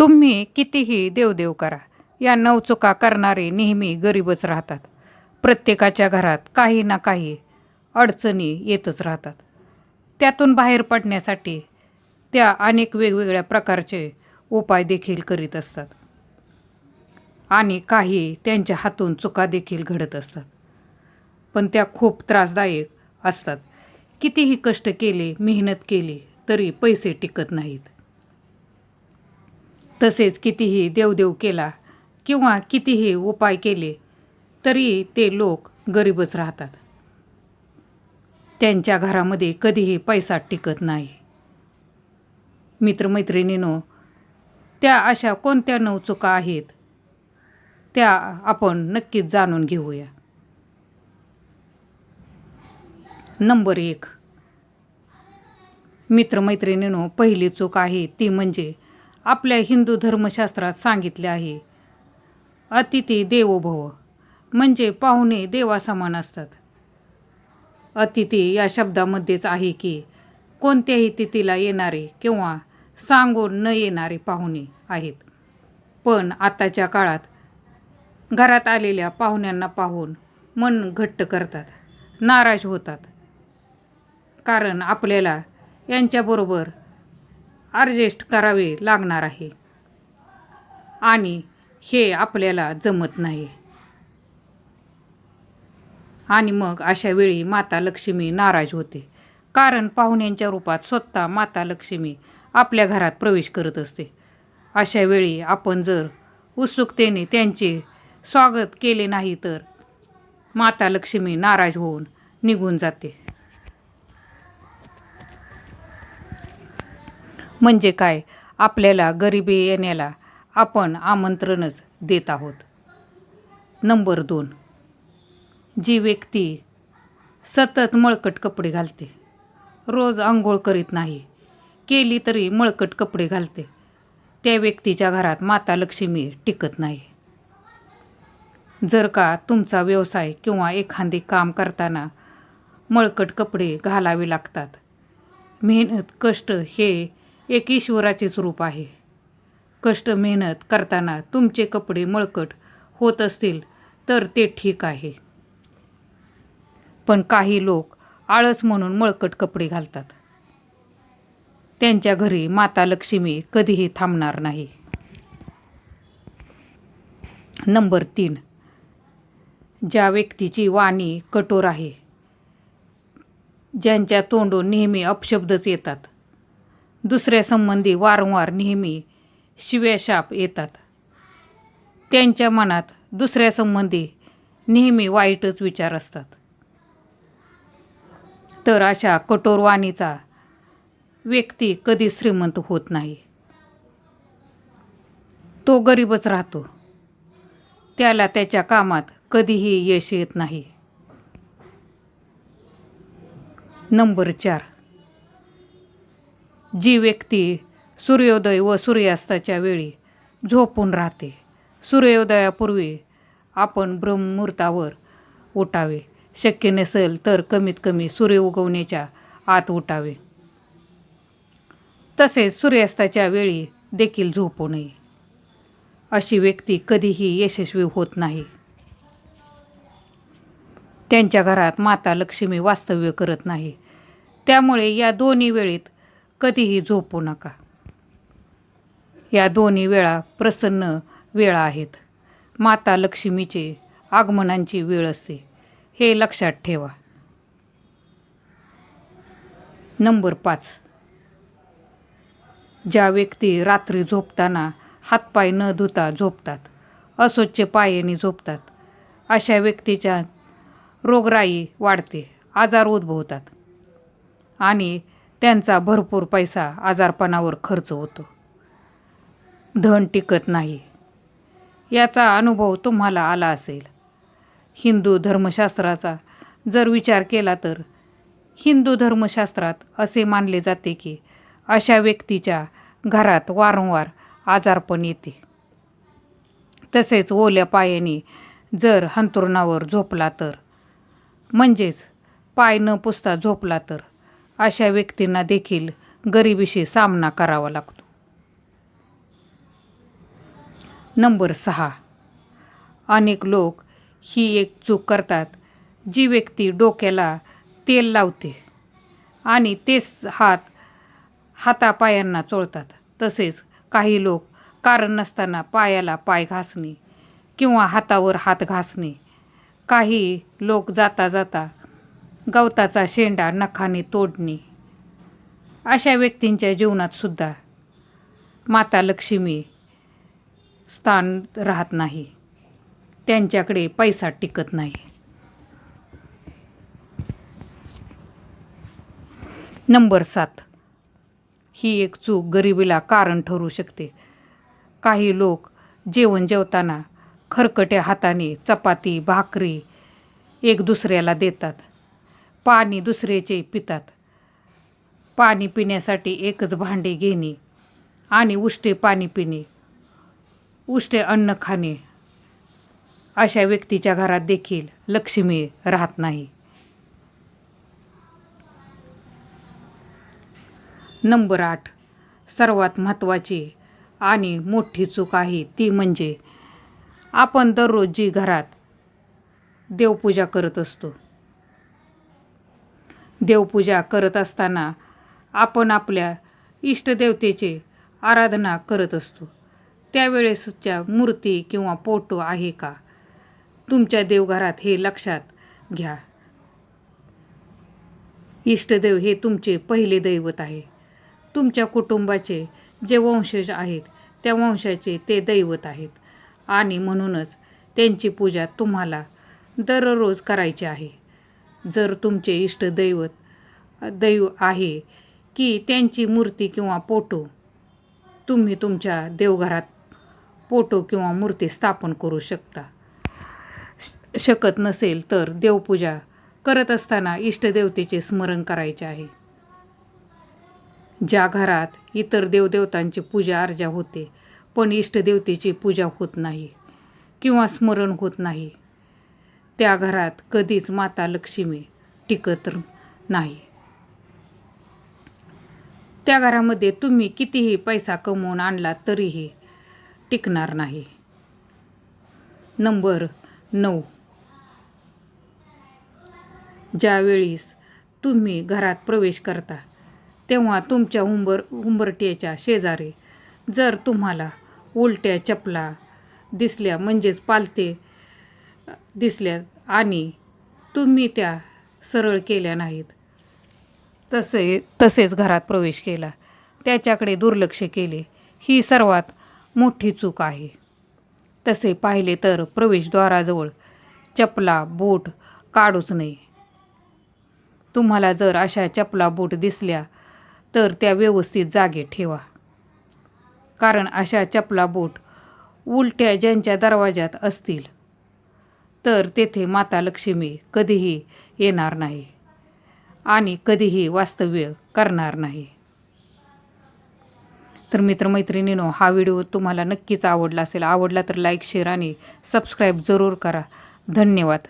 तुम्ही कितीही देवदेव करा. या नवचुका करणारे नेहमी गरीबच राहतात. प्रत्येकाच्या घरात काही ना काही अडचणी येतच राहतात. त्यातून बाहेर पडण्यासाठी त्या अनेक वेगवेगळ्या प्रकारचे उपाय देखील करीत असतात. आणि काही त्यांच्या हातून चुका देखील घडत असतात. पण त्या खूप त्रासदायक असतात. कितीही कष्ट केले मेहनत केली तरी पैसे टिकत नाहीत. तसेच कितीही देवदेव केला किंवा कितीही उपाय केले तरी ते लोक गरीबच राहतात. त्यांच्या घरामध्ये कधीही पैसा टिकत नाही. मित्रमैत्रिणीनो त्या अशा कोणत्या नऊ चुका आहेत त्या आपण नक्कीच जाणून घेऊया. नंबर एक. मित्रमैत्रिणीनो पहिली चूक आहे ती म्हणजे आपल्या हिंदू धर्मशास्त्रात सांगितले आहे. अतिथी देवो भव म्हणजे पाहुणे देवासमान असतात. अतिथी या शब्दामध्येच आहे की कोणत्याही तिथीला येणारे किंवा सांगून न येणारे पाहुणे आहेत. पण आताच्या काळात घरात आलेल्या पाहुण्यांना पाहून मन घट्ट करतात नाराज होतात. कारण आपल्याला यांच्याबरोबर ॲडजस्ट करावे लागणार आहे. आणि हे आपल्याला जमत नाही. आणि मग अशा वेळी माता लक्ष्मी नाराज होते. कारण पाहुण्यांच्या रूपात स्वतः माता लक्ष्मी आपल्या घरात प्रवेश करत असते. अशा वेळी आपण जर उत्सुकतेने त्यांचे स्वागत केले नाही तर माता लक्ष्मी नाराज होऊन निघून जाते. म्हणजे काय? आपल्याला गरिबी येण्याला आपण आमंत्रणच देत आहोत. नंबर दोन. जी व्यक्ती सतत मळकट कपडे घालते रोज आंघोळ करीत नाही केली तरी मळकट कपडे घालते त्या व्यक्तीच्या घरात माता लक्ष्मी टिकत नाही. जर का तुमचा व्यवसाय किंवा एखादे काम करताना मळकट कपडे घालावे लागतात मेहनत कष्ट हे एक ईश्वराचेच रूप आहे. कष्ट मेहनत करताना तुमचे कपडे मळकट होत असतील तर ते ठीक आहे. पण काही लोक आळस म्हणून मळकट कपडे घालतात. त्यांच्या घरी माता लक्ष्मी कधीही थांबणार नाही. नंबर तीन. ज्या व्यक्तीची वाणी कठोर आहे ज्यांच्या तोंडून नेहमी अपशब्दच येतात. दुसऱ्यासंबंधी वारंवार नेहमी शिव्याशाप येतात. त्यांच्या मनात दुसऱ्यासंबंधी नेहमी वाईटच विचार असतात. तर अशा कठोर वाणीचा व्यक्ती कधी श्रीमंत होत नाही. तो गरीबच राहतो. त्याला त्याच्या कामात कधीही यश येत नाही. नंबर चार. जी व्यक्ती सूर्योदय व सूर्यास्ताच्या वेळी झोपून राहते सूर्योदयापूर्वी आपण ब्रह्ममुहूर्तावर उठावे. शक्य नसेल तर कमीत कमी सूर्य उगवण्याच्या आत उठावे. तसेच सूर्यास्ताच्या वेळी देखील झोपू नये. अशी व्यक्ती कधीही यशस्वी होत नाही. त्यांच्या घरात माता लक्ष्मी वास्तव्य करत नाही. त्यामुळे या दोन्ही वेळेत कधीही झोपू नका. या दोन्ही वेळा प्रसन्न वेळा आहेत. माता लक्ष्मीचे आगमनांची वेळ असते. हे लक्षात ठेवा. नंबर पाच. ज्या व्यक्ती रात्री झोपताना हातपाय न धुता झोपतात अस्वच्छ पायाने झोपतात अशा व्यक्तीच्या रोगराई वाढते आजार उद्भवतात. आणि त्यांचा भरपूर पैसा आजारपणावर खर्च होतो. धन टिकत नाही. याचा अनुभव तुम्हाला आला असेल. हिंदू धर्मशास्त्राचा जर विचार केला तर हिंदू धर्मशास्त्रात असे मानले जाते की अशा व्यक्तीच्या घरात वारंवार आजारपण येते. तसेच ओल्या पायाने जर हंतुरणावर झोपला तर म्हणजेच पाय न पुसता झोपला तर अशा व्यक्तींना देखील गरिबीशी सामना करावा लागतो. नंबर सहा. अनेक लोक ही एक चूक करतात जी व्यक्ती डोक्याला तेल लावते आणि तेच हात हातापायांना चोळतात. तसेच काही लोक कारण नसताना पायाला पाय घासणे किंवा हातावर हात घासणे. काही लोक जाता जाता गवताचा शेंडा नखाने तोडणे. अशा व्यक्तींच्या जीवनात सुद्धा माता लक्ष्मी स्थान राहत नाही. त्यांच्याकडे पैसा टिकत नाही. नंबर सात. ही एक चूक गरिबीला कारण ठरू शकते. काही लोक जेवण जेवताना खरकट्या हाताने चपाती भाकरी एक दुसऱ्याला देतात. पाणी दुसऱ्याचे पितात. पाणी पिण्यासाठी एकच भांडे घेणे आणि उष्टे पाणी पिणे उष्टे अन्न खाणे. अशा व्यक्तीच्या घरात देखील लक्ष्मी राहत नाही. नंबर आठ. सर्वात महत्त्वाची आणि मोठी चूक आहे ती म्हणजे आपण दररोज जी घरात देवपूजा करत असतो देवपूजा करत असताना आपण आपल्या इष्टदेवतेचे आराधना करत असतो. त्यावेळेसच्या मूर्ती किंवा फोटो आहे का? तुमच्या देवघरात हे लक्षात घ्या. इष्टदेव हे तुमचे पहिले दैवत आहे. तुमच्या कुटुंबाचे जे वंशज आहेत त्या वंशाचे ते दैवत आहेत. आणि म्हणूनच त्यांची पूजा तुम्हाला दररोज करायची आहे. जर तुमचे इष्टदैवत दैव आहे की त्यांची मूर्ती किंवा फोटो तुम्ही तुमच्या देवघरात फोटो किंवा मूर्ती स्थापन करू शकता. शकत नसेल तर देवपूजा करत असताना इष्टदेवतेचे स्मरण करायचे आहे. ज्या घरात इतर देवदेवतांची पूजा अर्जा होते पण इष्टदेवतेची पूजा होत नाही किंवा स्मरण होत नाही त्या घरात कधीच माता लक्ष्मी टिकत नाही. त्या घरामध्ये तुम्ही कितीही पैसा कमवून आणला तरीही टिकणार नाही. नंबर नऊ. ज्यावेळीस तुम्ही घरात प्रवेश करता तेव्हा तुमच्या उंबर उंबरट्याच्या शेजारी जर तुम्हाला उलट्या चपला दिसल्या म्हणजेच पालते दिसल्या आणि तुम्ही त्या सरळ केल्या नाहीत. तसे तसेच घरात प्रवेश केला. त्याच्याकडे दुर्लक्ष केले. ही सर्वात मोठी चूक आहे. तसे पाहिले तर प्रवेशद्वाराजवळ चपला बूट काढूच नये. तुम्हाला जर अशा चपला बूट दिसल्या तर त्या व्यवस्थित जागे ठेवा. कारण अशा चपला बूट उलट्या ज्यांच्या दरवाज्यात असतील तर तेथे माता लक्ष्मी कधीही येणार नाही आणि कधीही वास्तव्य करणार नाही. तर मित्रमैत्रिणीनो हा व्हिडिओ तुम्हाला नक्कीच आवडला असेल आवडला तर लाईक शेअर आणि सबस्क्राईब जरूर करा. धन्यवाद.